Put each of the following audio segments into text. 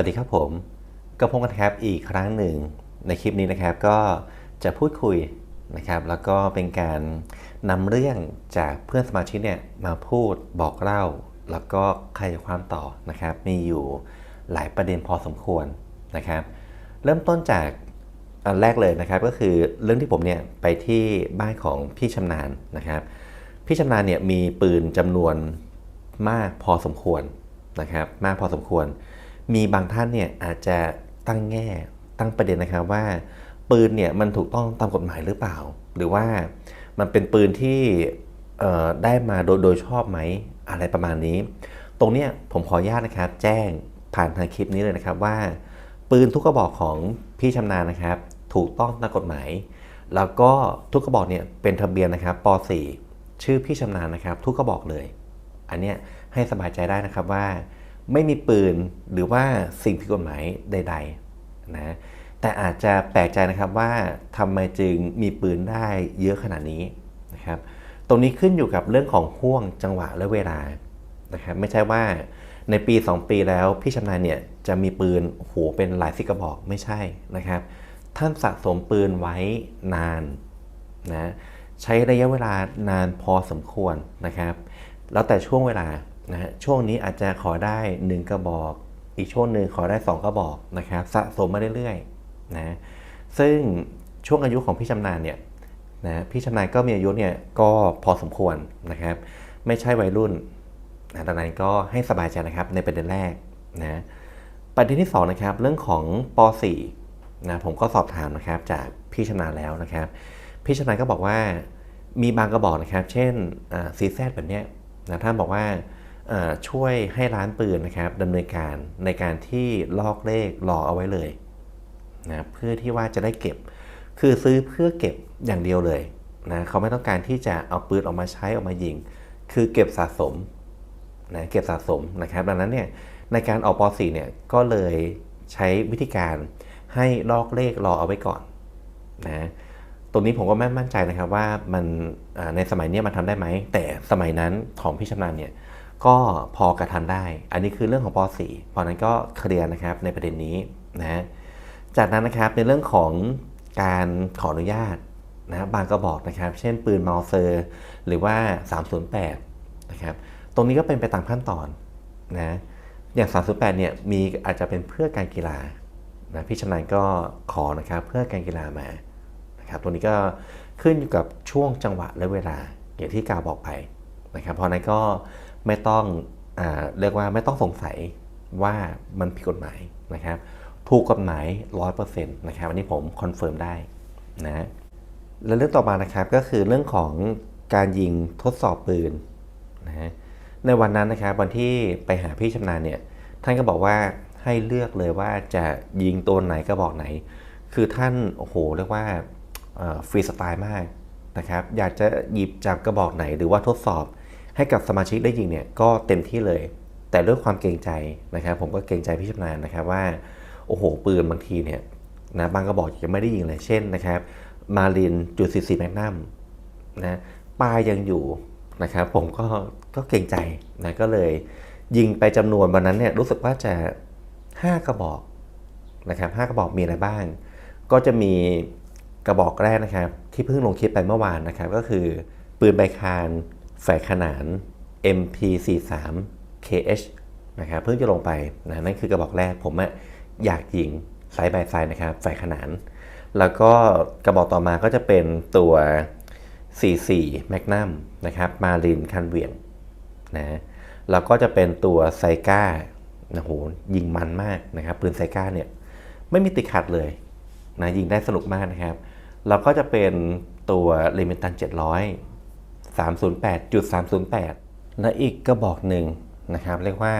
วัสดีครับผมก็พบกันครับอีกครั้งหนึ่งในคลิปนี้นะครับก็จะพูดคุยนะครับแล้วก็เป็นการนำเรื่องจากเพื่อนสมาชิกเนี่ยมาพูดบอกเล่า แล้วก็ขยายความต่อนะครับ มีอยู่หลายประเด็นพอสมควรนะครับ เริ่มต้นจากอันแรกเลยนะครับก็คือเรื่องที่ผมเนี่ยไปที่บ้านของพี่ชำนาญนะครับ พี่ชำนาญเนี่ยมีปืนจำนวนมากพอสมควรนะครับ มากพอสมควร มีบางท่านเนี่ยอาจจะตั้งแง่ตั้งประเด็นนะครับว่า ปืนเนี่ยมันถูกต้องตามกฎหมายหรือเปล่า หรือว่ามันเป็นปืนที่ได้มาโดยโดยชอบไหมอะไรประมาณนี้ ตรงเนี้ยผมขออนุญาตนะครับ แจ้งผ่านทางคลิปนี้เลยนะครับว่า ปืนทุกกระบอกของพี่ชำนาญนะครับ ถูกต้องตามกฎหมาย แล้วก็ทุกกระบอกเนี่ยเป็นทะเบียนนะครับป .4 ชื่อพี่ชำนาญนะครับ ทุกกระบอกเลย อันเนี้ยให้สบายใจได้นะครับว่า ไม่มีปืนหรือว่าสิ่งผิดกฎหมายใดๆนะแต่อาจจะแปลกใจนะครับว่าทำไมจึงมีปืนได้เยอะขนาดนี้นะครับตรงนี้ขึ้นอยู่กับเรื่องของห่วงจังหวะและเวลานะครับไม่ใช่ว่าในปี 2 ปีแล้วพี่ชำนาญเนี่ยจะมีปืนโอ้โหเป็นหลายสิกระบอกไม่ใช่นะครับ ท่านสะสมปืนไว้นานนะใช้ระยะเวลานานพอสมควรนะครับ แล้วแต่ช่วงเวลา นะช่วงนี้อาจจะขอได้ 1 กระบอก อีกช่วงหนึ่งขอได้ 2 กระบอกนะครับสะสมมาเรื่อยๆนะซึ่งช่วงอายุของพี่ชำนาญเนี่ยนะพี่ชำนาญก็มีอายุเนี่ยก็พอสมควรนะครับ ไม่ใช่วัยรุ่นนะดังนั้นก็ให้สบายใจนะครับในประเด็นแรกนะประเด็นที่สองนะครับเรื่องของป .4 นะผมก็สอบถามนะครับจากพี่ชำนาญแล้วนะครับ พี่ชำนาญก็บอกว่ามีบางกระบอกนะครับ เช่นซีแซดแบบเนี้ยนะท่านบอกว่า ช่วยให้ร้านปืนนะครับดำเนินการในการที่ลอกเลขรอเอาไว้เลยนะเพื่อที่ว่าจะได้เก็บ คือซื้อเพื่อเก็บอย่างเดียวเลยนะเขาไม่ต้องการที่จะเอาปืนออกมาใช้ออกมายิง คือเก็บสะสมนะเก็บสะสมนะครับ ดังนั้นเนี่ยในการออกป .4 เนี่ยก็เลยใช้วิธีการให้ลอกเลขรอเอาไว้ก่อนนะตรงนี้ผมก็ไม่มั่นใจนะครับว่ามันในสมัยนี้มันทำได้ไหม แต่สมัยนั้นของพี่ชำนาญเนี่ย ก็พอกระทันได้ อันนี้คือเรื่องของป .4 เพราะนั้นก็เคลียร์นะครับในประเด็นนี้นะจากนั้นนะครับในเรื่องของการขออนุญาตนะบางกระบอกนะครับ เช่นปืนมอลเซอร์ หรือว่า 308 นะครับ ตรงนี้ก็เป็นไปตามขั้นตอนนะอย่าง 308 เนี่ยมีอาจจะเป็นเพื่อการกีฬานะพี่ชำนาญก็ขอนะครับเพื่อการกีฬามานะครับตรงนี้ก็ขึ้นอยู่กับช่วงจังหวะและเวลาอย่างที่กาวบอกไปนะครับเพราะนั้นก็ ไม่ต้องอเรียกว่าไม่ต้องสงสัยว่ามันผิดกฎหมายนะครับถูกกฎหมาย100%นต์นะครับอันนี้ผมคอนเฟิร์มได้นะแล้วเรื่องต่อมานะครับก็คือเรื่องของการยิงทดสอบปืนนะในวันนั้นนะครับวันที่ไปหาพี่ชำนาญเนี่ยท่านก็บอกว่าให้เลือกเลยว่าจะยิงตัวไหนก็บอกไหน คือท่านโอ้โหเรียกว่าฟรีสไตล์มากนะครับอยากจะหยิบจากกระบอกไหนหรือว่าทดสอบ ให้กับสมาชิกได้ยิงเนี่ยก็เต็มที่เลย แต่ด้วยความเกรงใจนะครับ ผมก็เกรงใจพี่ชำนาญนะครับว่าโอ้โหปืนบางทีเนี่ยนะบางกระบอกยังไม่ได้ยิงเลยเช่นนะครับมารินจุด44แมกนัมนะปลายยังอยู่นะครับ ผมก็ก็เกรงใจนะก็เลยยิงไปจำนวนวันนั้นเนี่ยรู้สึกว่าจะ 5 กระบอกนะครับ5กระบอกมีอะไรบ้าง ก็จะมีกระบอกแรกนะครับ ที่เพิ่งลงคลิปไปเมื่อวานนะครับ ก็คือปืนใบคาน แฝกขนาน MP43 KH นะครับเพิ่งจะลงไปนะนั่นคือกระบอกแรกผมอะอยากยิงไซส์บายไซส์นะครับแฝกขนาน แล้วก็กระบอกต่อมาก็จะเป็นตัว 44 Magnum นะครับมารินคันเวียงนะแล้วก็จะเป็นตัวไซก้าโอ้โหยิงมันมากนะครับปืนไซก้าเนี่ยไม่มีติดขัดเลยนะยิงได้สนุกมากนะครับ แล้วก็จะเป็นตัวเลมิตัน700 308จุด308 และอีกกระบอกหนึ่งนะครับ เรียกว่า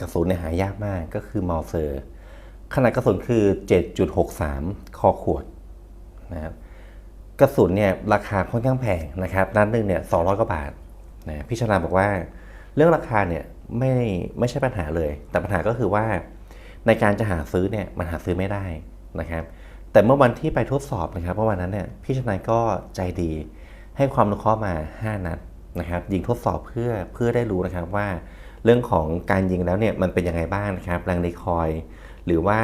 กระสุนเนี่ยหายากมากก็คือมอลเซอร์ ขนาดกระสุนคือ 7.63 คอขวดนะครับกระสุนเนี่ยราคาค่อนข้างแพงนะครับนัดหนึ่งเนี่ย200กว่าบาทนะพี่ชนาบอกว่า เรื่องราคาเนี่ยไม่ไม่ใช่ปัญหาเลย แต่ปัญหาก็คือว่าในการจะหาซื้อเนี่ยมันหาซื้อไม่ได้นะครับ แต่เมื่อวันที่ไปทดสอบนะครับเมื่อวันนั้นเนี่ยพี่ชนายก็ใจดี ให้ความรู้ข้อมา 5 นัดนะครับ ยิงทดสอบเพื่อเพื่อได้รู้นะครับว่า เรื่องของการยิงแล้วเนี่ยมันเป็นยังไงบ้างนะครับแรงรีคอย หรือว่า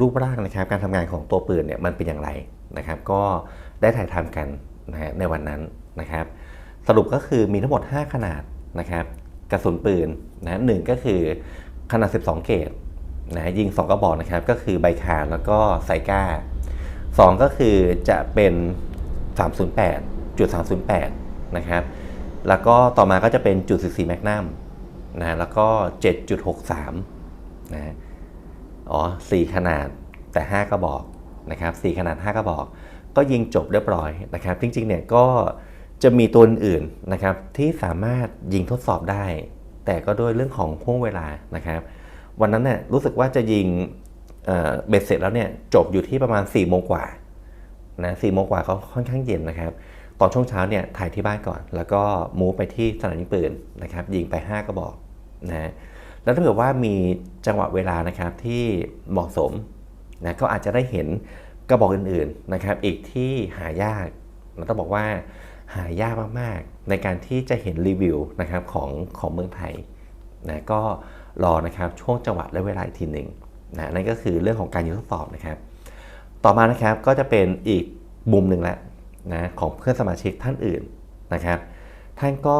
รูปร่างนะครับการทำงานของตัวปืนเนี่ยมันเป็นอย่างไรนะครับ ก็ได้ถ่ายทำกันนะในวันนั้นนะครับ สรุปก็คือมีทั้งหมด 5 ขนาดนะครับ กระสุนปืนนะหนึ่งก็คือขนาด 12 เกตนะยิง 2 กระบอกนะครับ ก็คือใบคาแล้วก็ไซก้า 2 ก็คือจะเป็น 308จุด308นะครับแล้วก็ต่อมาก็จะเป็นจุด14แมกนัมนะแล้วก็ 7.63นะอ๋อ4ขนาดแต่ 5 กระบอกนะครับ4ขนาด 5 กระบอก ก็ยิงจบเรียบร้อยนะครับ จริงๆเนี่ยก็จะมีตัวอื่นนะครับที่สามารถยิงทดสอบได้ แต่ก็ด้วยเรื่องของห่วงเวลานะครับวันนั้นเนี่ยรู้สึกว่าจะยิงเบ็ดเสร็จแล้วเนี่ยจบอยู่ที่ประมาณ4ี่โมงกว่า นะสี่โมงกว่าก็ค่อนข้างเย็นนะครับ ตอนช่วงเช้าเนี่ยถ่ายที่บ้านก่อน แล้วก็มูฟไปที่สนามยิงปืนนะครับ ยิงไป 5กระบอกนะแล้วถ้าเกิดว่ามีจังหวะเวลานะครับที่เหมาะสมนะก็อาจจะได้เห็นกระบอกอื่นๆนะครับ อีกที่หายากเราต้องบอกว่าหายากมากๆ ในการที่จะเห็นรีวิวนะครับของของเมืองไทยนะก็รอนะครับช่วงจังหวะและเวลาอีกทีหนึ่งนะนั่นก็คือเรื่องของการยิงทดสอบนะครับ ต่อมานะครับก็จะเป็นอีกมุมหนึ่งแล้วนะของเพื่อนสมาชิกท่านอื่นนะครับ ท่านก็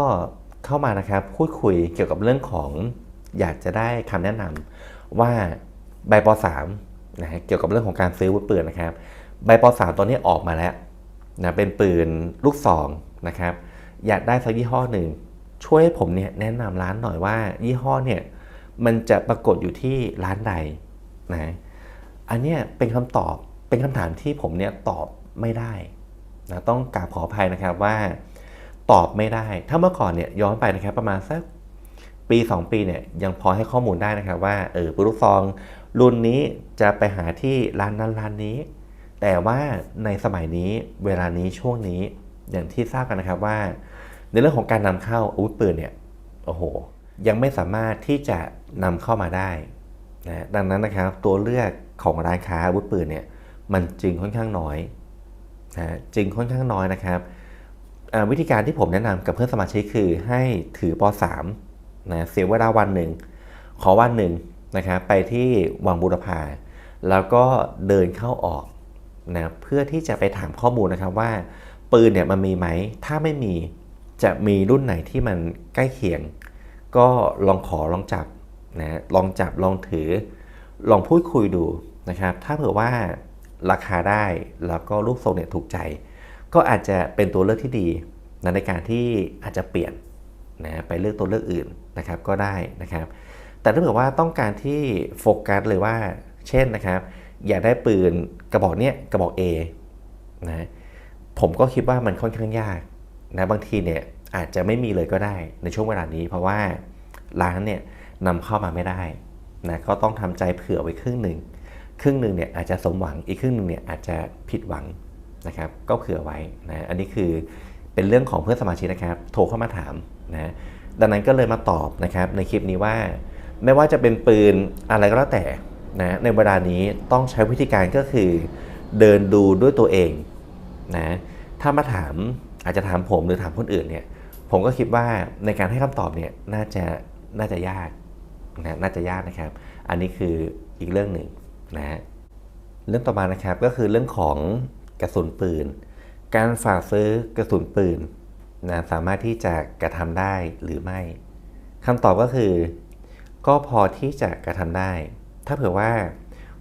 เข้ามานะครับพูดคุยเกี่ยวกับเรื่องของอยากจะได้คำแนะนำว่าใบป .3 นะฮะเกี่ยวกับเรื่องของการซื้อวุธปืนนะครับใบป .3 ตัวนี้ออกมาแล้วนะเป็นปืนลูกซองนะครับ อยากได้สักยี่ห้อหนึ่งช่วยให้ผมเนี่ยแนะนำร้านหน่อยว่า ยี่ห้อเนี่ยมันจะปรากฏอยู่ที่ร้านใดนะอันนี้เป็นคำตอบ เป็นคำถามที่ผมเนี่ยตอบไม่ได้นะต้องกราบขออภัยนะครับว่าตอบไม่ได้ ถ้าเมื่อก่อนเนี่ยย้อนไปนะครับประมาณสักปี 2 ปีเนี่ยยังพอให้ข้อมูลได้นะครับว่าเออปืนลูกซองรุ่นนี้จะไปหาที่ร้านนั้นร้านนี้ แต่ว่าในสมัยนี้เวลานี้ช่วงนี้อย่างที่ทราบกันนะครับว่า ในเรื่องของการนำเข้าอาวุธปืนเนี่ยโอ้โหยังไม่สามารถที่จะนำเข้ามาได้นะดังนั้นนะครับตัวเลือกของร้านค้าอาวุธปืนเนี่ย มันจึงค่อนข้างน้อยนะจึงค่อนข้างน้อยนะครับวิธีการที่ผมแนะนำกับเพื่อนสมาชิกคือให้ถือป .3 นะเสียเวลาวันหนึ่ง ขอวันหนึ่งนะครับไปที่วังบุรพาแล้วก็เดินเข้าออกนะเพื่อที่จะไปถามข้อมูลนะครับว่า ปืนเนี่ยมันมีไหม ถ้าไม่มีจะมีรุ่นไหนที่มันใกล้เคียง ก็ลองขอลองจับนะลองจับลองถือ ลองพูดคุยดูนะครับ ถ้าเผื่อว่า ราคาได้แล้วก็ลูกทรงเนี่ยถูกใจ ก็อาจจะเป็นตัวเลือกที่ดีในการที่อาจจะเปลี่ยนนะไปเลือกตัวเลือกอื่นนะครับก็ได้นะครับ แต่ถ้าเกิดว่าต้องการที่โฟกัสเลยว่า เช่นนะครับ อยากได้ปืนกระบอกเนี้ยกระบอก A นะผมก็คิดว่ามันค่อนข้างยากนะบางทีเนี่ยอาจจะไม่มีเลยก็ได้ในช่วงเวลานี้ เพราะว่าร้านเนี่ยนำเข้ามาไม่ได้นะก็ต้องทำใจเผื่อไว้ครึ่งหนึ่ง ครึ่งหนึ่งเนี่ยอาจจะสมหวังอีกครึ่งหนึ่งเนี่ยอาจจะผิดหวังนะครับ ก็เผื่อไว้นะอันนี้คือเป็นเรื่องของเพื่อนสมาชิกนะครับ โทรเข้ามาถามนะดังนั้นก็เลยมาตอบนะครับในคลิปนี้ว่า ไม่ว่าจะเป็นปืนอะไรก็แล้วแต่นะในเวลานี้ต้องใช้วิธีการก็คือ เดินดูด้วยตัวเองนะถ้ามาถามอาจจะถามผมหรือถามคนอื่นเนี่ยผมก็คิดว่าในการให้คำตอบเนี่ยน่าจะน่าจะยากนะน่าจะยากนะครับ อันนี้คืออีกเรื่องหนึ่ง นะเรื่องต่อมานะครับก็คือเรื่องของกระสุนปืน การฝากซื้อกระสุนปืนนะสามารถที่จะกระทำได้หรือไม่คำตอบก็คือ ก็พอที่จะกระทำได้ ถ้าเผื่อว่า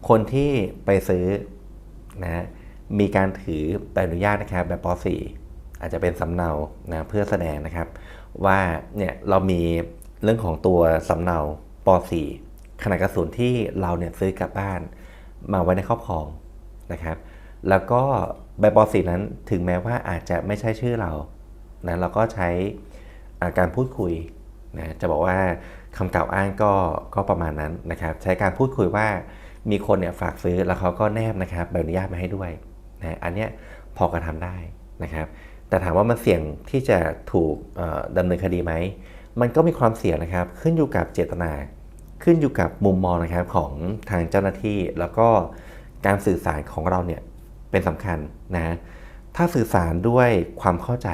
คนที่ไปซื้อนะมีการถือใบอนุญาตนะครับแบบป .4 อาจจะเป็นสำเนานะเพื่อแสดงนะครับ ว่าเนี่ยเรามีเรื่องของตัวสำเนาป .4 ขนาดกระสุนที่เราเนี่ยซื้อกลับบ้าน มาไว้ในครอบครองนะครับ แล้วก็ใบป .4 นั้นถึงแม้ว่าอาจจะไม่ใช่ชื่อเรานะเราก็ใช้การพูดคุยนะจะบอกว่าคำกล่าวอ้างก็ก็ประมาณนั้นนะครับ ใช้การพูดคุยว่ามีคนเนี่ยฝากซื้อแล้วเขาก็แนบนะครับใบอนุญาตมาให้ด้วยนะอันเนี้ยพอกระทำได้นะครับ แต่ถามว่ามันเสี่ยงที่จะถูกดำเนินคดีไหมมันก็มีความเสี่ยงนะครับ ขึ้นอยู่กับเจตนา ขึ้นอยู่กับมุมมองนะครับของทางเจ้าหน้าที่ แล้วก็การสื่อสารของเราเนี่ยเป็นสำคัญนะถ้าสื่อสารด้วยความเข้าใจ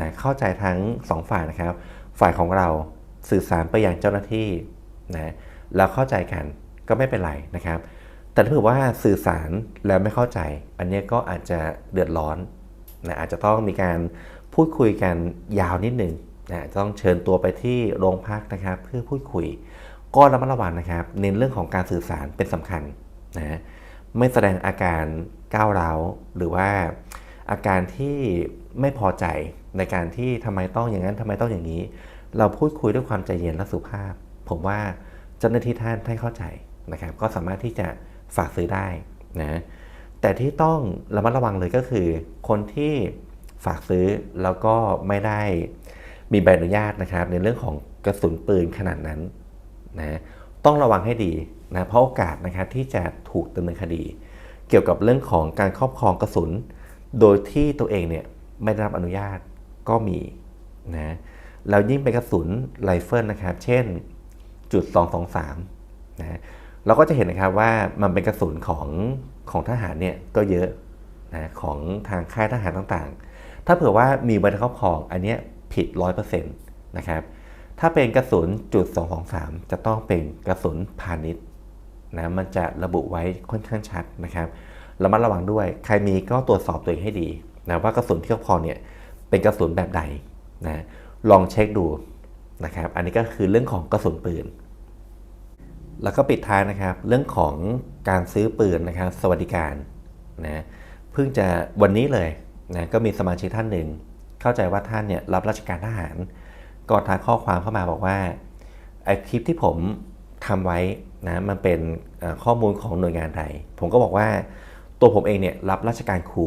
นะเข้าใจทั้ง 2 ฝ่ายนะครับ ฝ่ายของเราสื่อสารไปยังเจ้าหน้าที่นะแล้วเข้าใจกันก็ไม่เป็นไรนะครับ แต่ถ้าเผื่อว่าสื่อสารแล้วไม่เข้าใจ อันนี้ก็อาจจะเดือดร้อนนะอาจจะต้องมีการพูดคุยกันยาวนิดหนึ่งนะต้องเชิญตัวไปที่โรงพักนะครับ เพื่อพูดคุย ก็ระมัดระวังนะครับ เน้นเรื่องของการสื่อสารเป็นสำคัญนะไม่แสดงอาการก้าวร้าวหรือว่าอาการที่ไม่พอใจในการที่ทำไมต้องอย่างนั้นทำไมต้องอย่างนี้ เราพูดคุยด้วยความใจเย็นและสุภาพ ผมว่าเจ้าหน้าที่ท่านให้เข้าใจนะครับ ก็สามารถที่จะฝากซื้อได้นะแต่ที่ต้องระมัดระวังเลยก็คือ คนที่ฝากซื้อแล้วก็ไม่ได้มีใบอนุญาตนะครับ ในเรื่องของกระสุนปืนขนาดนั้น นะต้องระวังให้ดีนะเพราะโอกาสนะครับที่จะถูกดำเนินคดี เกี่ยวกับเรื่องของการครอบครองกระสุน โดยที่ตัวเองเนี่ยไม่ได้รับอนุญาตก็มีนะแล้วยิ่งเป็นกระสุนไรเฟิลนะครับ เช่นจุด223นะเราก็จะเห็นนะครับว่ามันเป็นกระสุนของของทหารเนี่ยก็เยอะนะของทางค่ายทหารต่างๆ ถ้าเผื่อว่ามีใบครอบครองอันเนี้ยผิด 100%นะครับ ถ้าเป็นกระสุนจุด223 จะต้องเป็นกระสุนพาณิชย์นะมันจะระบุไว้ค่อนข้างชัดนะครับระมัดระวังด้วย ใครมีก็ตรวจสอบตัวเองให้ดีนะว่ากระสุนที่ครอบครอเนี่ยเป็นกระสุนแบบใดนะลองเช็คดูนะครับ อันนี้ก็คือเรื่องของกระสุนปืน แล้วก็ปิดท้ายนะครับ เรื่องของการซื้อปืนนะครับ สวัสดิการนะเพิ่งจะวันนี้เลยนะก็มีสมาชิกท่านหนึ่ง เข้าใจว่าท่านเนี่ยรับราชการทหาร ก็ทักข้อความเข้ามาบอกว่าไอคลิปที่ผมทำไว้นะมันเป็นข้อมูลของหน่วยงานใดผมก็บอกว่าตัวผมเองเนี่ยรับราชการครู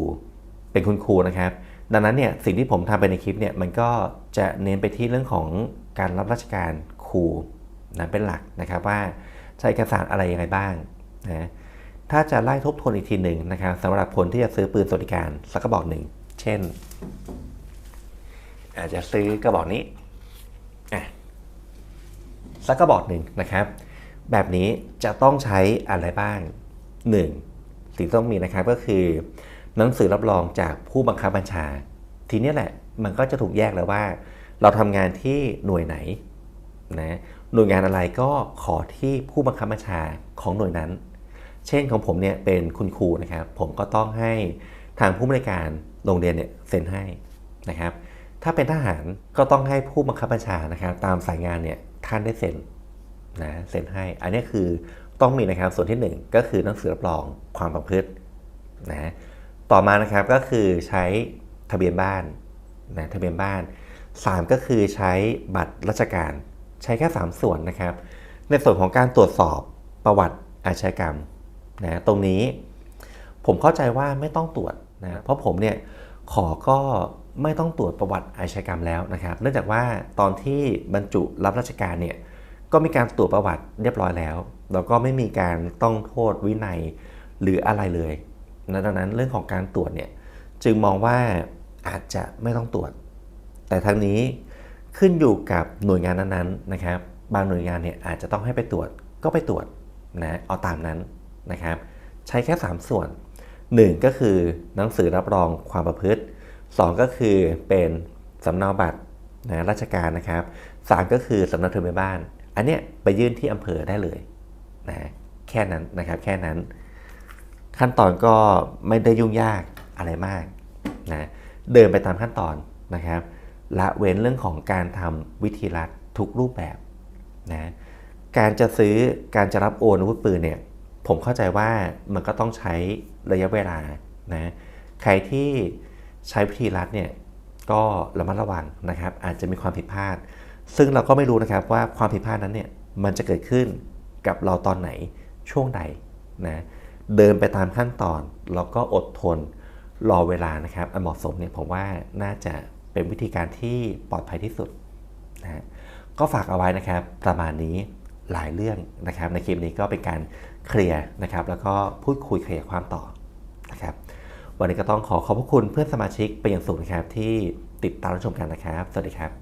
เป็นคุณครูนะครับ ดังนั้นเนี่ยสิ่งที่ผมทำไปในคลิปเนี่ยมันก็จะเน้นไปที่เรื่องของการรับราชการครูนะเป็นหลักนะครับว่าใช้เอกสารอะไรยังไงบ้างนะถ้าจะไล่ทบทวนอีกทีหนึ่งนะครับสำหรับคนที่จะซื้อปืนสวัสดิการสักกระบอกหนึ่ง เช่น อาจจะซื้อกระบอกนี้ สักกระบอกหนึ่งนะครับ แบบนี้จะต้องใช้อะไรบ้าง 1. สิ่งที่ต้องมีนะครับก็คือ หนังสือรับรองจากผู้บังคับบัญชา ทีนี้แหละมันก็จะถูกแยกแล้วว่า เราทำงานที่หน่วยไหนนะหน่วยงานอะไรก็ขอที่ผู้บังคับบัญชาของหน่วยนั้น เช่นของผมเนี่ยเป็นคุณครูนะครับ ผมก็ต้องให้ทางผู้บริการโรงเรียนเนี่ยเซ็นให้นะครับ ถ้าเป็นทหารก็ต้องให้ผู้บังคับบัญชานะครับตามสายงานเนี่ยท่านได้เซ็นนะเซ็นให้ อันนี้คือต้องมีนะครับส่วนที่ 1 ก็คือหนังสือรับรองความประพฤตินะต่อมานะครับก็คือใช้ทะเบียนบ้านนะทะเบียนบ้าน 3 ก็คือใช้บัตรราชการใช้แค่ 3 ส่วนนะครับ ในส่วนของการตรวจสอบประวัติอาชญากรรมนะตรงนี้ผมเข้าใจว่าไม่ต้องตรวจนะเพราะผมเนี่ยขอก็ ไม่ต้องตรวจประวัติอาชญากรรมแล้วนะครับ เนื่องจากว่าตอนที่บรรจุรับราชการเนี่ยก็มีการตรวจประวัติเรียบร้อยแล้วแล้วก็ไม่มีการต้องโทษวินัยหรืออะไรเลยดังนั้นเรื่องของการตรวจเนี่ยจึงมองว่าอาจจะไม่ต้องตรวจ แต่ทั้งนี้ขึ้นอยู่กับหน่วยงานนั้นๆนะครับ บางหน่วยงานเนี่ยอาจจะต้องให้ไปตรวจก็ไปตรวจนะเอาตามนั้นนะครับ ใช้แค่ 3 ส่วน 1 ก็คือหนังสือรับรองความประพฤติ 2 ก็คือเป็นสำเนาบัตรนะราชการนะครับ3ก็คือสำเนาทะเบียนบ้าน อันเนี้ยไปยื่นที่อำเภอได้เลยนะแค่นั้นนะครับแค่นั้น ขั้นตอนก็ไม่ได้ยุ่งยากอะไรมากนะเดินไปตามขั้นตอนนะครับละเว้นเรื่องของการทำวิธีรัดทุกรูปแบบนะการจะซื้อการจะรับโอนอาวุธปืนเนี่ยผมเข้าใจว่ามันก็ต้องใช้ระยะเวลานะใครที่ ใช้วิธีรัดเนี่ยก็ระมัดระวังนะครับ อาจจะมีความผิดพลาด ซึ่งเราก็ไม่รู้นะครับว่าความผิดพลาดนั้นเนี่ยมันจะเกิดขึ้นกับเราตอนไหนช่วงใดนะเดินไปตามขั้นตอนแล้วก็อดทนรอเวลานะครับ อันเหมาะสมเนี่ยผมว่าน่าจะเป็นวิธีการที่ปลอดภัยที่สุดนะก็ฝากเอาไว้นะครับประมาณนี้หลายเรื่องนะครับ ในคลิปนี้ก็เป็นการเคลียร์นะครับ แล้วก็พูดคุยเคลียร์ความต่อ วันนี้ก็ต้องขอขอบพระคุณเพื่อนสมาชิกเป็นอย่างสูงนะครับที่ติดตามรับชมกันนะครับ สวัสดีครับ